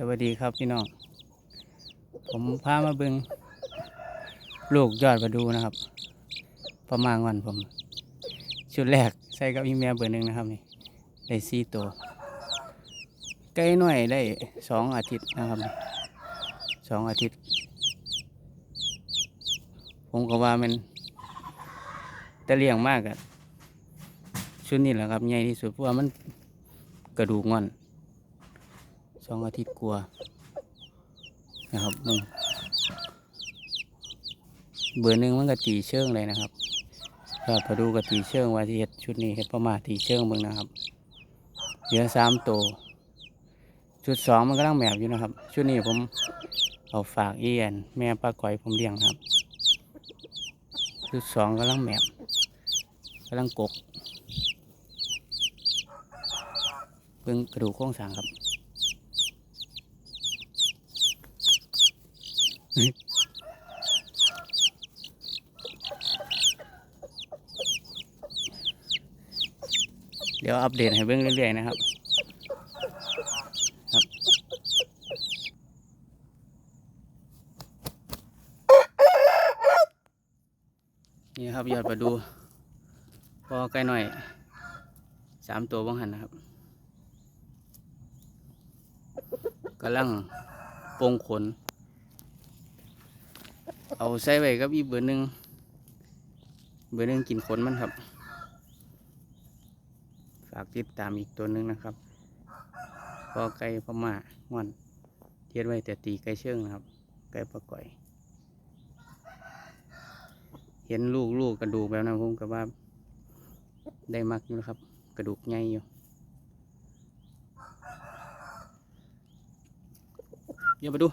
สวัสดีครับพี่น้อง ผมพามาเบิงลูกยอดประดูนะครับ ประมาณวันผม ชุดแรกใส่กับอีเมียเบอร์หนึ่งนะครับนี่ได้สี่ตัวไก่หน่อยได้สองอาทิตย์นะครับสองอาทิตย์ ผมก็ว่ามันแต่เลี้ยงมากอะชุดนี้แหละครับใหญ่ที่สุดเพราะว่ามันกระดูกงอน สองอาทิตย์กลัวนะครับมึงเบอร์หนึ่งมันก็ตีเชิงเลยนะครับก็พอดูก็ตีเชิงว่าที่เฮ็ดชุดนี้เฮ็ดประมาณตีเชิงมึงนะครับเหลือสามตัวชุดสองมันก็ต้องแมบอยู่นะครับ ชุดนี้ผมเอาฝากเอียนแม่ปลาก้อยผมเลี้ยงครับ ชุดสองกำลังแมบกำลังกกเบิ่งกระดูกโครงสางครับ เดี๋ยวอัปเดตให้เบิ่งเรื่อยๆนะครับ ครับ นี่ครับยอดประดูพอไกล้หน่อย สามตัวบ้างหันนะครับกำลังปงขน เอาใส่ไว้กับอีกเบอร์หนึ่งเบอร์หนึ่งกินขนมันครับ ฝากติดตามอีกตัวหนึ่งนะครับพอไก่พม่างอนเทียดไว้แต่ตีไก่เชื่องนะครับ ไก่ปลาก่อย เห็นลูกลูกกระดูกแบบนั้นผมก็ว่า ได้มักอยู่นะครับ กระดูกใหญ่อยู่เดี๋ยวมาดู